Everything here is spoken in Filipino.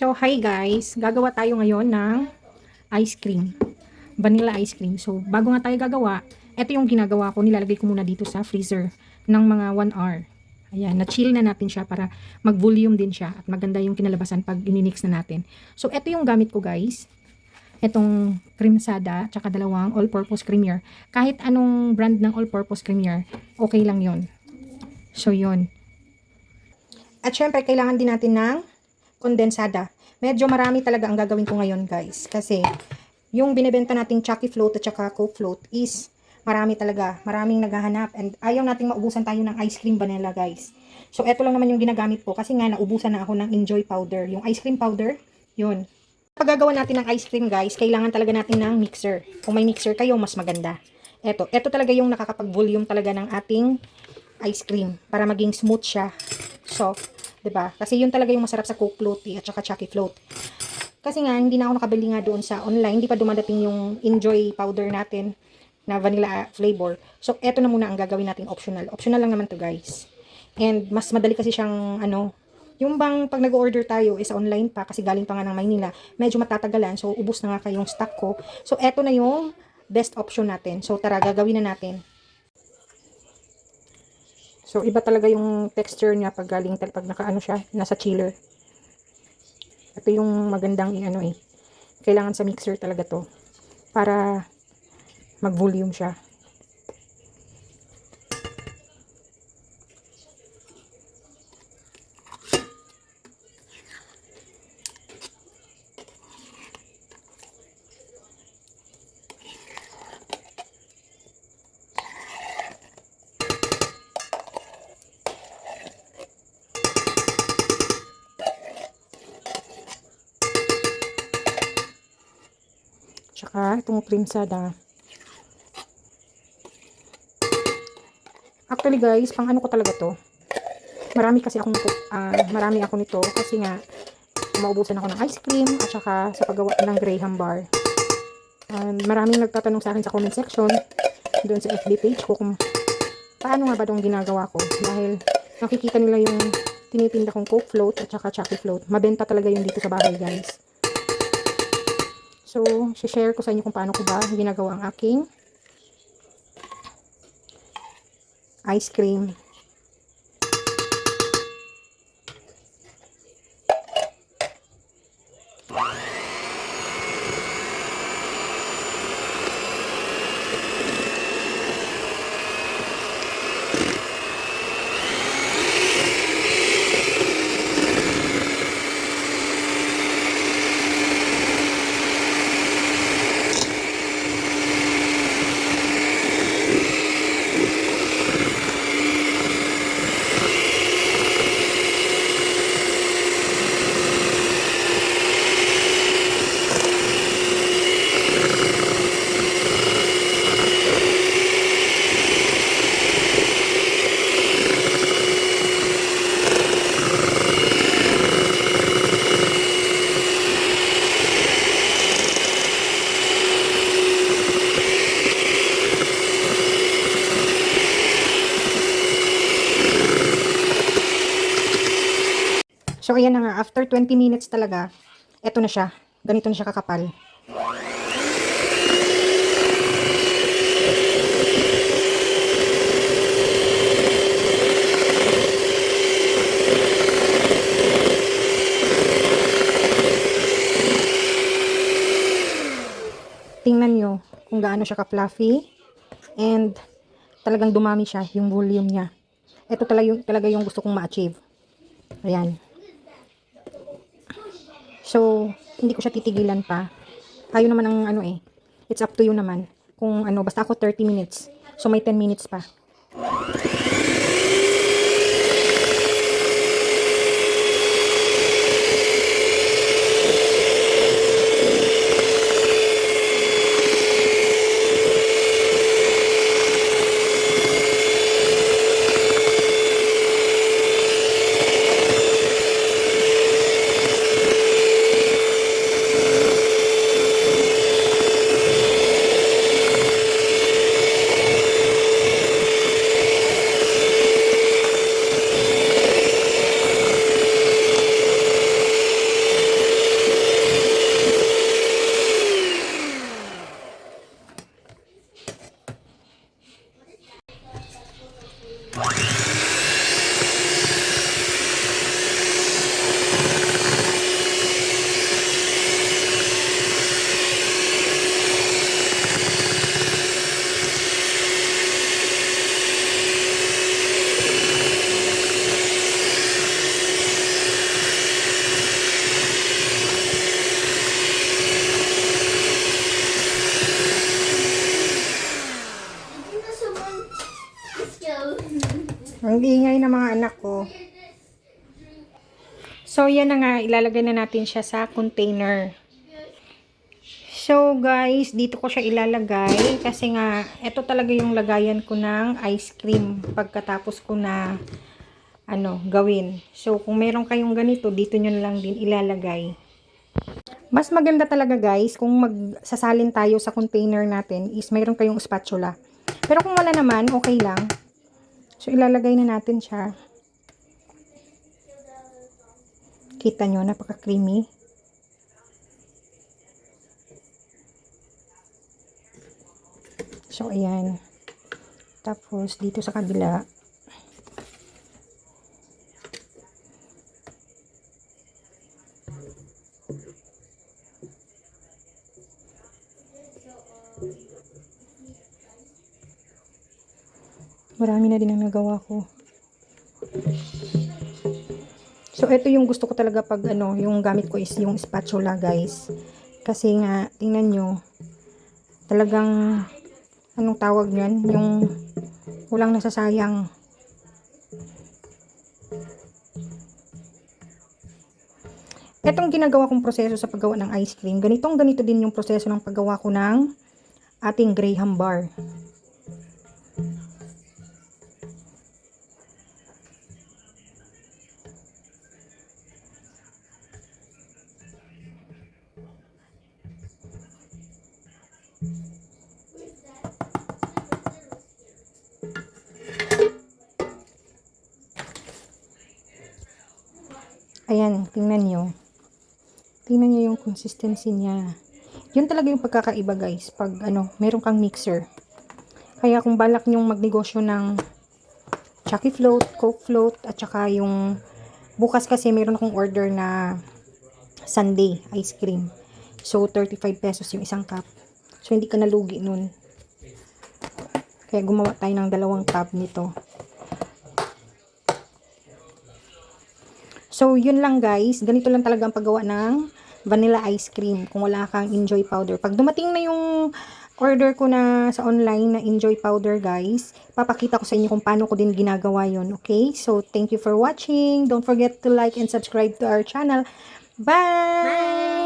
So, hi guys. Gagawa tayo ngayon ng ice cream. Vanilla ice cream. So, bago nga tayo gagawa, ito yung ginagawa ko. Nilalagay ko muna dito sa freezer ng mga 1 hour. Ayan, na-chill na natin siya para mag-volume din siya at maganda yung kinalabasan pag ininix na natin. So, ito yung gamit ko guys. Itong cream sada, tsaka dalawang all-purpose creamer. Kahit anong brand ng all-purpose creamer, okay lang yon. So, yon. At syempre, kailangan din natin ng kondensada. Medyo marami talaga ang gagawin ko ngayon, guys. Kasi, yung binibenta nating Chucky Float at saka Coke Float is marami talaga. Maraming naghahanap. And ayaw nating maubusan tayo ng ice cream vanilla, guys. So, eto lang naman yung ginagamit ko. Kasi nga, naubusan na ako ng Enjoy Powder. Yung ice cream powder, yun. Pag gagawa natin ng ice cream, guys, kailangan talaga natin ng mixer. Kung may mixer kayo, mas maganda. Eto, eto talaga yung nakakapag-volume talaga ng ating ice cream para maging smooth siya. Soft, ba? Kasi yun talaga yung masarap sa Coke float eh, at saka Chucky float. Kasi nga hindi na ako nakabili nga doon sa online, hindi pa dumadating yung Enjoy powder natin na vanilla flavor. So eto na muna ang gagawin natin optional. Optional lang naman to, guys. And mas madali kasi siyang ano, yung bang pag nag-order tayo is online pa kasi galing pa nga ng Maynila, medyo matatagalan. So ubos na nga kayong stock ko. So eto na yung best option natin. So tara, gagawin na natin. So, iba talaga yung texture niya pag galing, pag nakaano siya, nasa chiller. Ito yung magandang i-ano eh. Kailangan sa mixer talaga to. Para mag-volume siya. Tsaka itong cream sada. Actually guys, pang ano ko talaga to. Marami kasi akong ah, marami ako nito kasi nga maubusan ako ng ice cream at saka sa paggawa ng Graham bar. And maraming nagtatanong sa akin sa comment section doon sa FB page ko kung paano nga ba itong ginagawa ko dahil nakikita nila yung tinitinda kong Coke float at saka Chucky float. Mabenta talaga yung dito sa bahay guys. So, share ko sa inyo kung paano ko ba ginagawa ang aking ice cream. So, ayan na nga. After 20 minutes talaga, eto na siya. Ganito na siya kakapal. Tingnan nyo kung gaano siya ka-fluffy. And talagang dumami siya, yung volume niya. Ito talaga yung, talaga yung gusto kong ma-achieve. Ayan. So, hindi ko siya titigilan pa. Tayo naman ang ano eh. It's up to you naman. Kung ano, basta ako 30 minutes. So, may 10 minutes pa. Ang ingay ng mga anak ko. So, yan na nga. Ilalagay na natin siya sa container. So, guys, dito ko siya ilalagay. Kasi nga, ito talaga yung lagayan ko ng ice cream. Pagkatapos ko na, ano, gawin. So, kung meron kayong ganito, dito nyo lang din ilalagay. Mas maganda talaga, guys, kung magsasalin tayo sa container natin is mayroon kayong spatula. Pero kung wala naman, okay lang. So, ilalagay na natin siya. Kita nyo, napaka-creamy. So, ayan. Tapos, dito sa kabila, marami na din ang nagawa ko. So, ito yung gusto ko talaga pag ano, yung gamit ko is yung spatula, guys. Kasi nga, tingnan nyo, talagang, anong tawag nyan? Yung, walang nasasayang. Etong ginagawa kong proseso sa paggawa ng ice cream, ganitong ganito din yung proseso ng paggawa ko ng ating Graham bar. Ayan, tingnan nyo. Tingnan nyo yung consistency niya. Yun talaga yung pagkakaiba guys. Pag ano, meron kang mixer. Kaya kung balak nyong magnegosyo ng Chucky float, Coke float, at saka yung bukas kasi meron akong order na Sunday ice cream. So, 35 pesos yung isang cup. So, hindi ka nalugi nun. Kaya gumawa tayo ng dalawang cup nito. So, yun lang guys. Ganito lang talaga ang paggawa ng vanilla ice cream kung wala kang enjoy powder. Pag dumating na yung order ko na sa online na enjoy powder guys, papakita ko sa inyo kung paano ko din ginagawa yon Okay? So, thank you for watching. Don't forget to like and subscribe to our channel. Bye!